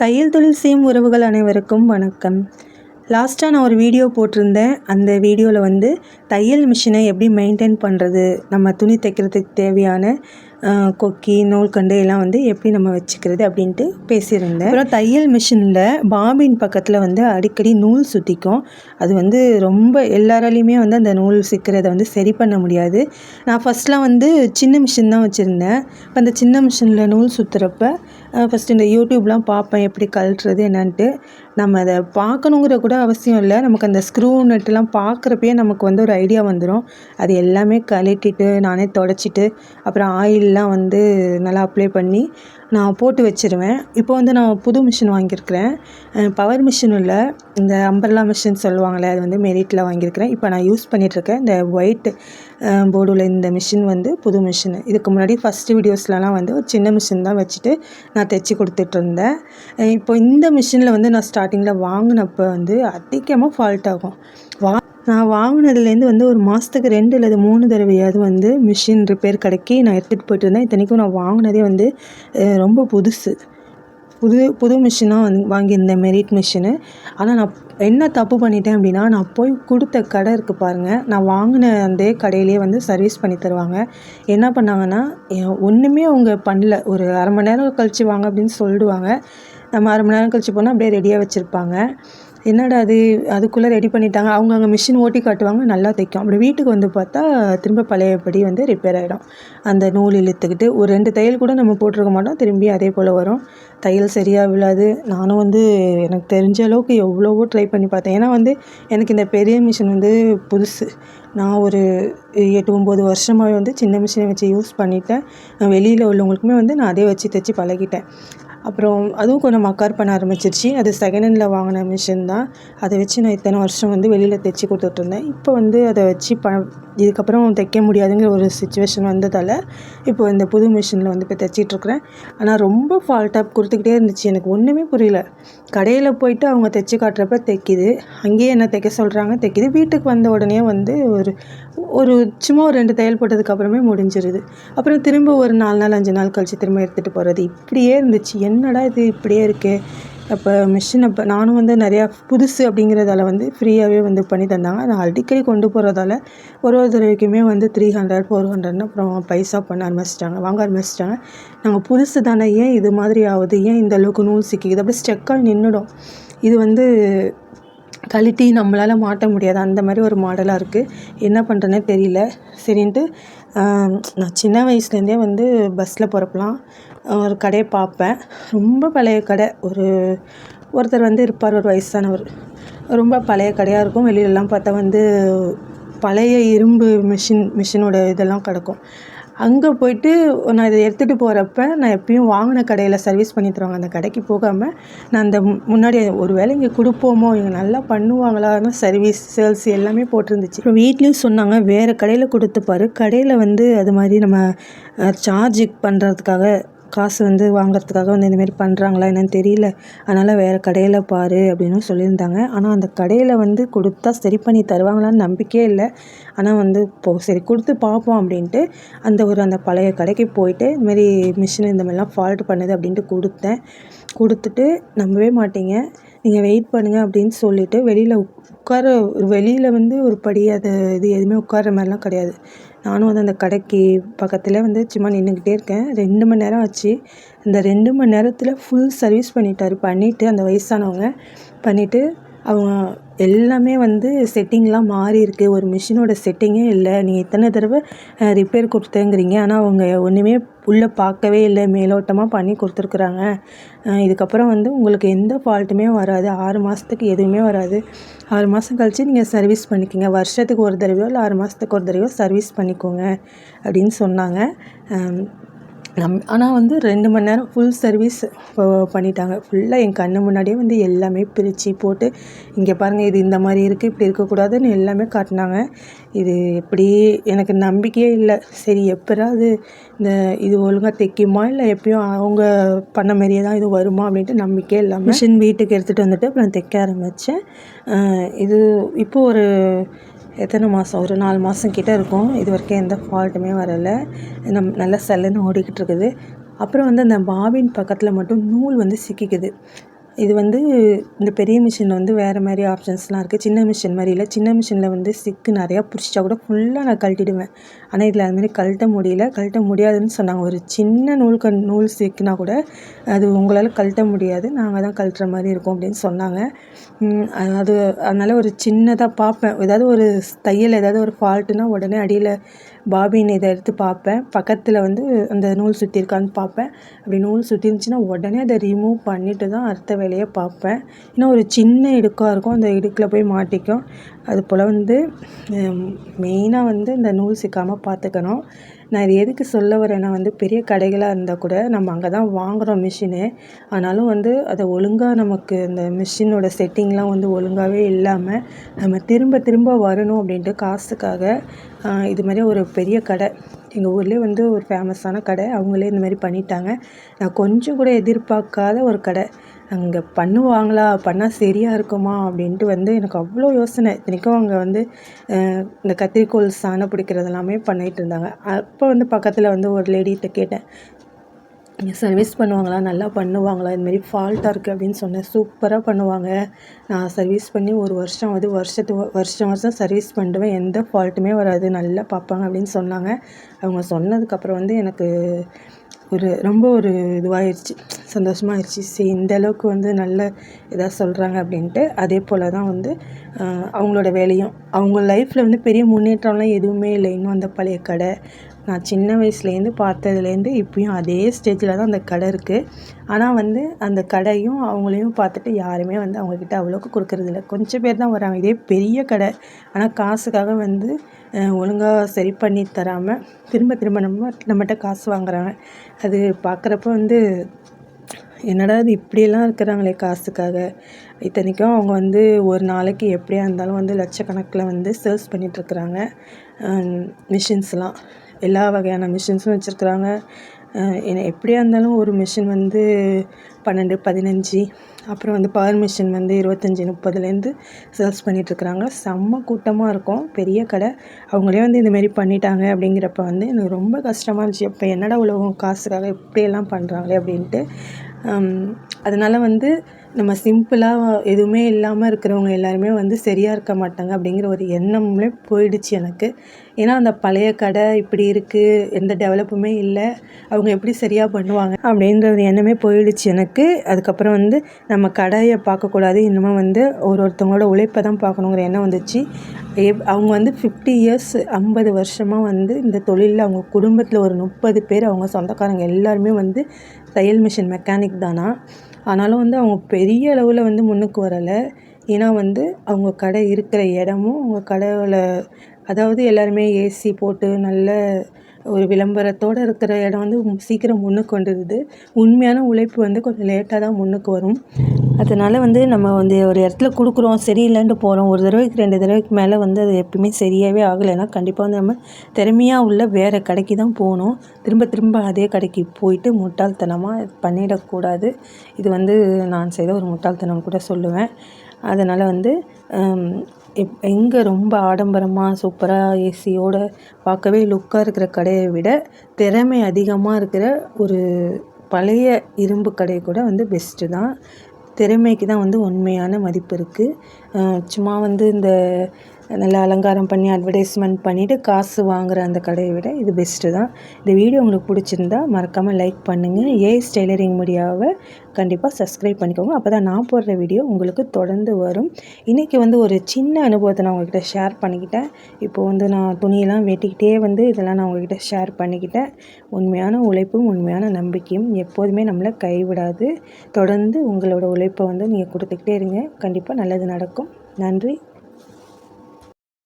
தையல் தொழில் செய்யும் உறவுகள் அனைவருக்கும் வணக்கம். லாஸ்ட்டாக நான் ஒரு வீடியோ போட்டிருந்தேன். அந்த வீடியோவில் வந்து தையல் மிஷினை எப்படி மெயின்டைன் பண்ணுறது நம்ம துணி தைக்கிறதுக்கு தேவையான கொக்கி நூல்கண்டு எல்லாம் வந்து எப்படி நம்ம வச்சுக்கிறது அப்படின்ட்டு பேசியிருந்தேன். அப்புறம் தையல் மிஷினில் பாபின் பக்கத்தில் வந்து அடிக்கடி நூல் சுற்றிக்கும் அது வந்து ரொம்ப எல்லாராலையுமே வந்து அந்த நூல் சிக்கிறத வந்து சரி பண்ண முடியாது. நான் ஃபஸ்ட்லாம் வந்து சின்ன மிஷின் தான் வச்சுருந்தேன். இப்போ அந்த சின்ன மிஷினில் நூல் சுற்றுறப்ப ஃபஸ்ட்டு இந்த யூடியூப்லாம் பார்ப்பேன் எப்படி கழட்டுறது என்னன்ட்டு. நம்ம அதை பார்க்கணுங்கிற கூட அவசியம் இல்லை. நமக்கு அந்த ஸ்க்ரூ நட்டுலாம் பார்க்குறப்பயே நமக்கு வந்து ஒரு ஐடியா வந்துடும் அது எல்லாமே கழட்டிட்டு நானே தொடச்சிட்டு அப்புறம் ஆயிலெலாம் வந்து நல்லா அப்ளை பண்ணி நான் போட்டு வச்சிருவேன். இப்போ வந்து நான் புது மிஷின் வாங்கியிருக்கிறேன். பவர் மிஷின் இல்லை. இந்த அம்பர்லா மிஷின் சொல்லுவாங்களே அது வந்து மெரிட்டில் வாங்கியிருக்கிறேன். இப்போ நான் யூஸ் பண்ணிகிட்ருக்கேன் இந்த ஒயிட் போர்டில் இந்த மிஷின் வந்து புது மிஷின் இதுக்கு முன்னாடி ஃபஸ்ட்டு வீடியோஸ்லலாம் வந்து ஒரு சின்ன மிஷின் தான் வச்சுட்டு நான் தைச்சி கொடுத்துட்ருந்தேன் இப்போ இந்த மிஷினில் வந்து நான் ஸ்டார்டிங்கில் வாங்கினப்போ வந்து அதிகமாக ஃபால்ட் ஆகும். வா நான் வாங்கினதுலேருந்து வந்து ஒரு மாதத்துக்கு ரெண்டு அல்லது மூணு தடவையாவது வந்து மிஷின் ரிப்பேர் கடைக்கு நான் எடுத்துகிட்டு போயிட்டு இருந்தேன். இத்தனைக்கும் நான் வாங்கினதே வந்து ரொம்ப புதுசு. புது புது மிஷினாக வந்து வாங்கியிருந்தேன் மெரிட் மிஷினு ஆனால் நான் என்ன தப்பு பண்ணிட்டேன் அப்படின்னா நான் போய் கொடுத்த கடை இருக்குது பாருங்கள் நான் வாங்கின அந்த கடையிலேயே வந்து சர்வீஸ் பண்ணி தருவாங்க. என்ன பண்ணாங்கன்னா ஒன்றுமே அவங்க பண்ணல. ஒரு அரை மணி நேரம் கழித்து வாங்க அப்படின்னு சொல்லிடுவாங்க நம்ம அரை மணி நேரம் கழித்து போனால் அப்படியே ரெடியாக வச்சுருப்பாங்க. என்னடா அது? அதுக்குள்ளே ரெடி பண்ணிட்டாங்க. அவங்க அங்கே மிஷின் ஓட்டி காட்டுவாங்க நல்லா தைக்கும். அப்படி வீட்டுக்கு வந்து பார்த்தா திரும்ப பழையபடி வந்து ரிப்பேர் ஆகிடும் அந்த நூல் இழுத்துக்கிட்டு ஒரு ரெண்டு தையல் கூட நம்ம போட்டிருக்க மாட்டோம். திரும்பி அதே போல் வரும். தையல் சரியாக விழாது. நானும் வந்து எனக்கு தெரிஞ்ச அளவுக்கு எவ்வளவோ ட்ரை பண்ணி பார்த்தேன். ஏன்னா வந்து எனக்கு இந்த பெரிய மிஷின் வந்து புதுசு. நான் ஒரு எட்டு ஒம்பது வருஷமாகவே வந்து சின்ன மிஷினை வச்சு யூஸ் பண்ணிட்டேன். வெளியில் உள்ளவங்களுக்குமே வந்து நான் அதே வச்சு தைச்சி பழகிட்டேன். அப்புறம் அதுவும் கொஞ்சம் மக்கார் பண்ண ஆரம்பிச்சிருச்சு. அது செகண்ட் ஹேண்டில் வாங்கின மிஷின் தான். அதை வச்சு நான் இத்தனை வருஷம் வந்து வெளியில் தைச்சி கொடுத்துட்ருந்தேன் இப்போ வந்து அதை வச்சு ப இதுக்கப்புறம் தைக்க முடியாதுங்கிற ஒரு சுச்சுவேஷன் வந்ததால் இப்போ இந்த புது மிஷினில் வந்து இப்போ தைச்சிட்ருக்குறேன் ஆனால் ரொம்ப ஃபால்ட்டாக கொடுத்துக்கிட்டே இருந்துச்சு. எனக்கு ஒன்றுமே புரியல. கடையில் போயிட்டு அவங்க தைச்சி காட்டுறப்ப தைக்கிது. அங்கேயே என்ன தைக்க சொல்கிறாங்க தைக்கிது. வீட்டுக்கு வந்த உடனே வந்து ஒரு ஒரு சும்மா ஒரு ரெண்டு தையல் போட்டதுக்கப்புறமே முடிஞ்சிருது. அப்புறம் திரும்ப ஒரு நாலு நாள் அஞ்சு நாள் கழிச்சு திரும்ப எடுத்துகிட்டு போகிறது இப்படியே இருந்துச்சு. என்னடா இது? இப்படியே இருக்கே. அப்போ மிஷின் அப்போ நானும் வந்து நிறையா புதுசு அப்படிங்கிறதால வந்து ஃப்ரீயாகவே வந்து பண்ணி தந்தாங்க. நான் அடிக்கடி கொண்டு போகிறதால ஒரு ஒரு தடவைக்குமே வந்து த்ரீ ஹண்ட்ரட் ஃபோர் ஹண்ட்ரட்னு அப்புறம் பைசா பண்ண ஆரம்பிச்சிட்டாங்க வாங்க ஆரம்பிச்சிட்டாங்க. நாங்கள் புதுசு தானே ஏன் இது மாதிரி ஆகுது? ஏன் இந்த அளவுக்கு நூல் சிக்கிக்குது? அப்படியே ஸ்டெக்காக நின்றுடும் இது வந்து கழட்டி நம்மளால் மாட்ட முடியாது. அந்த மாதிரி ஒரு மாடலாக இருக்குது என்ன பண்ணுறேன்னே தெரியல. சரின்ட்டு நான் சின்ன வயசுலேருந்தே வந்து பஸ்ஸில் போகிறப்பலாம் ஒரு கடையை பார்ப்பேன். ரொம்ப பழைய கடை. ஒரு ஒருத்தர் வந்து இருப்பார் ஒரு வயசானவர். ரொம்ப பழைய கடையாக இருக்கும். வெளியிலலாம் பார்த்தா வந்து பழைய இரும்பு மிஷின் மிஷினோட இதெல்லாம் கிடக்கும். அங்கே போயிட்டு நான் இதை எடுத்துகிட்டு போகிறப்ப நான் எப்பயும் வாங்கின கடையில் சர்வீஸ் பண்ணி தருவாங்க. அந்த கடைக்கு போகாமல் நான் அந்த முன்னாடி ஒரு வேளை இங்கே கொடுப்போமோ இவங்க நல்லா பண்ணுவாங்களான்னு சர்வீஸ் சேல்ஸ் எல்லாமே போட்டிருந்துச்சு. இப்போ வீட்லேயும் சொன்னாங்க வேறு கடையில் கொடுத்து பாரு. கடையில் வந்து அது மாதிரி நம்ம சார்ஜ் பண்ணுறதுக்காக காசு வந்து வாங்கிறதுக்காக வந்து இந்தமாரி பண்ணுறாங்களா என்னன்னு தெரியல. அதனால் வேறு கடையில் பாரு அப்படின்னு சொல்லியிருந்தாங்க. ஆனால் அந்த கடையில் வந்து கொடுத்தா சரி பண்ணி தருவாங்களான்னு நம்பிக்கையே இல்லை. ஆனால் வந்து இப்போ சரி கொடுத்து பார்ப்போம் அப்படின்ட்டு அந்த ஒரு அந்த பழைய கடைக்கு போயிட்டு இதுமாரி மிஷின் இந்த மாதிரிலாம் ஃபால்ட் பண்ணுது அப்படின்ட்டு கொடுத்தேன். கொடுத்துட்டு நம்பவே மாட்டீங்க. நீங்கள் வெயிட் பண்ணுங்கள் அப்படின்னு சொல்லிவிட்டு வெளியில் உட்கார வெளியில் வந்து ஒரு படி அது இது எதுவுமே உட்கார்ற மாதிரிலாம் கிடையாது. நானும் வந்து அந்த கடைக்கு பக்கத்தில் வந்து சும்மா நின்றுக்கிட்டே இருக்கேன். ரெண்டு மணி நேரம் ஆச்சு. அந்த ரெண்டு மணி நேரத்தில் ஃபுல் சர்வீஸ் பண்ணிட்டார். பண்ணிவிட்டு அந்த வயசானவங்க பண்ணிவிட்டு அவங்க எல்லாமே வந்து செட்டிங்லாம் மாறி இருக்குது ஒரு மிஷினோட செட்டிங்கே இல்லை. நீங்கள் இத்தனை தடவை ரிப்பேர் கொடுத்தேங்கிறீங்க. ஆனால் அவங்க ஒன்றுமே உள்ளே பார்க்கவே இல்லை. மேலோட்டமாக பண்ணி கொடுத்துருக்குறாங்க. இதுக்கப்புறம் வந்து உங்களுக்கு எந்த ஃபால்ட்டுமே வராது. ஆறு மாதத்துக்கு எதுவுமே வராது. ஆறு மாதம் கழித்து நீங்கள் சர்வீஸ் பண்ணிக்கோங்க. வருஷத்துக்கு ஒரு தடவையோ இல்லை ஆறு மாதத்துக்கு ஒரு தடவையோ சர்வீஸ் பண்ணிக்கோங்க அப்படின்னு சொன்னாங்க. நம் ஆனால் வந்து ரெண்டு மணி நேரம் ஃபுல் சர்வீஸ் பண்ணிட்டாங்க. ஃபுல்லாக என் கண்ணு முன்னாடியே வந்து எல்லாமே பிரித்து போட்டு இங்கே பாருங்கள் இது இந்த மாதிரி இருக்குது இப்படி இருக்கக்கூடாதுன்னு எல்லாமே காட்டினாங்க. இது எப்படி எனக்கு நம்பிக்கையே இல்லை. சரி எப்போறாது இந்த இது ஒழுங்காக தைக்குமா? இல்லை எப்பயும் அவங்க பண்ண மாதிரியே தான் இது வருமா? அப்படின்ட்டு நம்பிக்கையே இல்லாமல் மிஷின் வீட்டுக்கு எடுத்துகிட்டு வந்துட்டு அப்புறம் தைக்க ஆரம்பித்தேன் இது இப்போ ஒரு எத்தனை மாதம் ஒரு நாலு மாதம் கிட்டே இருக்கும். இது வரைக்கும் எந்த ஃபால்ட்டுமே வரலை. நம் நல்லா செல்லுன்னு ஓடிக்கிட்டு இருக்குது. அப்புறம் வந்து அந்த பாபின் பக்கத்தில் மட்டும் நூல் வந்து சிக்கிக்குது. இது வந்து இந்த பெரிய மிஷினில் வந்து வேறு மாதிரி ஆப்ஷன்ஸ்லாம் இருக்குது சின்ன மிஷின் மாதிரி இல்லை. சின்ன மிஷினில் வந்து சிக்கு நிறையா பிடிச்சா கூட ஃபுல்லாக நான் கழட்டிடுவேன். ஆனால் இதில் அதுமாரி கழட்ட முடியல. கழட்ட முடியாதுன்னு சொன்னாங்க. ஒரு சின்ன நூல் கண் நூல் சிக்குனா கூட அது உங்களால் கழட்ட முடியாது. நாங்கள் தான் கழட்டுற மாதிரி இருக்கும் அப்படின்னு சொன்னாங்க. அது அதனால் ஒரு சின்னதாக பார்ப்பேன். ஏதாவது ஒரு தையல் ஏதாவது ஒரு ஃபால்ட்டுனா உடனே அடியில் பாபின் இதை எடுத்து பார்ப்பேன். பக்கத்தில் வந்து அந்த நூல் சுற்றிருக்கான்னு பார்ப்பேன். அப்படி நூல் சுற்றிருந்துச்சின்னா உடனே அதை ரிமூவ் பண்ணிவிட்டு தான் அடுத்த வேலையை பார்ப்பேன். இன்னும் ஒரு சின்ன இடுக்காக இருக்கும். அந்த இடுக்கில் போய் மாட்டிக்கும். அது போல் வந்து மெயினாக வந்து இந்த நூல் சிக்காமல் பார்த்துக்கணும். நான் இது எதுக்கு சொல்ல வரேன்னா வந்து பெரிய கடைகளாக இருந்தால் கூட நம்ம அங்கே தான் வாங்குகிறோம் மிஷினு ஆனாலும் வந்து அதை ஒழுங்காக நமக்கு அந்த மிஷினோட செட்டிங்லாம் வந்து ஒழுங்காகவே இல்லாமல் நம்ம திரும்ப திரும்ப வரணும் அப்படின்ட்டு காசுக்காக இது மாதிரி ஒரு பெரிய கடை. எங்கள் ஊர்லேயே வந்து ஒரு ஃபேமஸான கடை. அவங்களே இந்த மாதிரி பண்ணிட்டாங்க. நான் கொஞ்சம் கூட எதிர்பார்க்காத ஒரு கடை. அங்கே பண்ணுவாங்களா? பண்ணால் சரியாக இருக்குமா? அப்படின்ட்டு வந்து எனக்கு அவ்வளோ யோசனை. இத்தனைக்கும் அவங்க வந்து இந்த கத்திரிக்கோல் சாணம் பிடிக்கிறது எல்லாமே பண்ணிகிட்டு இருந்தாங்க. அப்போ வந்து பக்கத்தில் வந்து ஒரு லேடிகிட்ட கேட்டேன் சர்வீஸ் பண்ணுவாங்களா? நல்லா பண்ணுவாங்களா? இதுமாரி ஃபால்ட்டாக இருக்குது அப்படின்னு சொன்னேன். சூப்பராக பண்ணுவாங்க. நான் சர்வீஸ் பண்ணி ஒரு வருஷம் வந்து வருஷத்து வருஷம் வருஷம் சர்வீஸ் பண்ணுவேன். எந்த ஃபால்ட்டுமே வராது. நல்லா பார்ப்பாங்க அப்படின்னு சொன்னாங்க. அவங்க சொன்னதுக்கப்புறம் வந்து எனக்கு ஒரு ரொம்ப ஒரு இதுவாகிடுச்சு சந்தோஷமாகிடுச்சு சரி இந்த அளவுக்கு வந்து நல்ல இதாக சொல்கிறாங்க அப்படின்ட்டு அதே போல் தான் வந்து அவங்களோட வேலையும். அவங்க லைஃப்பில் வந்து பெரிய முன்னேற்றம்லாம் எதுவுமே இல்லை. இன்னும் அந்த பழைய கடை. நான் சின்ன வயசுலேருந்து பார்த்ததுலேருந்து இப்பயும் அதே ஸ்டேஜில் தான் அந்த கடை இருக்குது ஆனால் வந்து அந்த கடையும் அவங்களையும் பார்த்துட்டு யாருமே வந்து அவங்கக்கிட்ட அவ்வளோக்கு கொடுக்கறதில்ல. கொஞ்சம் பேர் தான் வராங்க. இதே பெரிய கடை. ஆனால் காசுக்காக வந்து ஒழுங்காக சரி பண்ணி தராமல் திரும்ப திரும்ப நம்ம நம்மகிட்ட காசு வாங்குறாங்க. அது பார்க்குறப்ப வந்து என்னடா இது இப்படியெல்லாம் இருக்கிறாங்களே காசுக்காக. இத்தனைக்கும் அவங்க வந்து ஒரு நாளைக்கு எப்படியா இருந்தாலும் வந்து லட்சக்கணக்கில் வந்து சேல்ஸ் பண்ணிகிட்ருக்குறாங்க மிஷின்ஸ்லாம். எல்லா வகையான மிஷின்ஸும் வச்சுருக்குறாங்க. என்ன எப்படியா இருந்தாலும் ஒரு மிஷின் வந்து பன்னெண்டு பதினஞ்சு அப்புறம் வந்து பவர் மிஷின் வந்து இருபத்தஞ்சி முப்பதுலேருந்து சேல்ஸ் பண்ணிகிட்ருக்குறாங்க செம்ம கூட்டமாக இருக்கும். பெரிய கடை. அவங்களே வந்து இந்தமாரி பண்ணிட்டாங்க அப்படிங்கிறப்ப வந்து எனக்கு ரொம்ப கஷ்டமாக இருந்துச்சு. இப்போ என்னடா உலகம்? காசுக்காக இப்படியெல்லாம் பண்ணுறாங்களே அப்படின்ட்டு. அதனால் வந்து நம்ம சிம்பிளாக எதுவுமே இல்லாமல் இருக்கிறவங்க எல்லாருமே வந்து சரியாக இருக்க மாட்டாங்க அப்படிங்கிற ஒரு எண்ணமே போயிடுச்சு எனக்கு. ஏன்னா அந்த பழைய கடை இப்படி இருக்குது எந்த டெவலப்புமே இல்லை அவங்க எப்படி சரியாக பண்ணுவாங்க அப்படின்ற ஒரு எண்ணமே போயிடுச்சு எனக்கு. அதுக்கப்புறம் வந்து நம்ம கடையை பார்க்கக்கூடாது இன்னமும் வந்து ஒரு ஒருத்தவங்களோட உழைப்பை தான் பார்க்கணுங்கிற எண்ணம் வந்துச்சு. அவங்க வந்து ஃபிஃப்டி இயர்ஸ் ஐம்பது வருஷமாக வந்து இந்த தொழிலில் அவங்க குடும்பத்தில் ஒரு முப்பது பேர் அவங்க சொந்தக்காரங்க எல்லாருமே வந்து தையல் மிஷின் மெக்கானிக் தானா. ஆனாலும் வந்து அவங்க பெரிய அளவில் வந்து முன்னுக்கு வரலை. ஏன்னா வந்து அவங்க கடை இருக்கிற இடமும் அவங்க கடையில் அதாவது எல்லாருமே ஏசி போட்டு நல்ல ஒரு விளம்பரத்தோடு இருக்கிற இடம் வந்து சீக்கிரம் முன்னுக்கு வந்துடுது உண்மையான உழைப்பு வந்து கொஞ்சம் லேட்டாக தான் முன்னுக்கு வரும். அதனால் வந்து நம்ம வந்து ஒரு இடத்துல கொடுக்குறோம் சரியில்லைன்ட்டு போகிறோம் ஒரு தடவைக்கு ரெண்டு தடவைக்கு மேலே வந்து அது எப்பயுமே சரியாகவே ஆகலைன்னா கண்டிப்பாக வந்து நம்ம திறமையாக உள்ள வேறு கடைக்கு தான் போகணும். திரும்ப திரும்ப அதே கடைக்கு போயிட்டு முட்டாள்தனமாக பண்ணிடக்கூடாது. இது வந்து நான் செய்த ஒரு முட்டாள்தனம் கூட சொல்லுவேன். அதனால் வந்து எப் எங்கே ரொம்ப ஆடம்பரமாக சூப்பராக ஏசியோடு பார்க்கவே லுக்காக இருக்கிற கடையை விட திறமை அதிகமாக இருக்கிற ஒரு பழைய இரும்பு கடை கூட வந்து பெஸ்ட்டு தான். திறமைக்கு தான் வந்து உண்மையான மதிப்பு இருக்குது சும்மா வந்து இந்த நல்லா அலங்காரம் பண்ணி அட்வர்டைஸ்மெண்ட் பண்ணிவிட்டு காசு வாங்குகிற அந்த கடையை விட இது பெஸ்ட்டு தான். இந்த வீடியோ உங்களுக்கு பிடிச்சிருந்தா மறக்காமல் லைக் பண்ணுங்கள் ஏஎஸ் டெய்லரிங் மீடியாவை கண்டிப்பாக சப்ஸ்கிரைப் பண்ணிக்கோங்க. அப்போ தான் நான் போடுற வீடியோ உங்களுக்கு தொடர்ந்து வரும். இன்றைக்கி வந்து ஒரு சின்ன அனுபவத்தை நான் உங்கள்கிட்ட ஷேர் பண்ணிக்கிட்டேன். இப்போ வந்து நான் துணியெல்லாம் வெட்டிக்கிட்டே வந்து இதெல்லாம் நான் உங்கள்கிட்ட ஷேர் பண்ணிக்கிட்டேன். உண்மையான உழைப்பும் உண்மையான நம்பிக்கையும் எப்போதுமே நம்மளை கைவிடாது. தொடர்ந்து உங்களோட உழைப்பை வந்து நீங்கள் கொடுத்துக்கிட்டே இருங்க. கண்டிப்பாக நல்லது நடக்கும். நன்றி.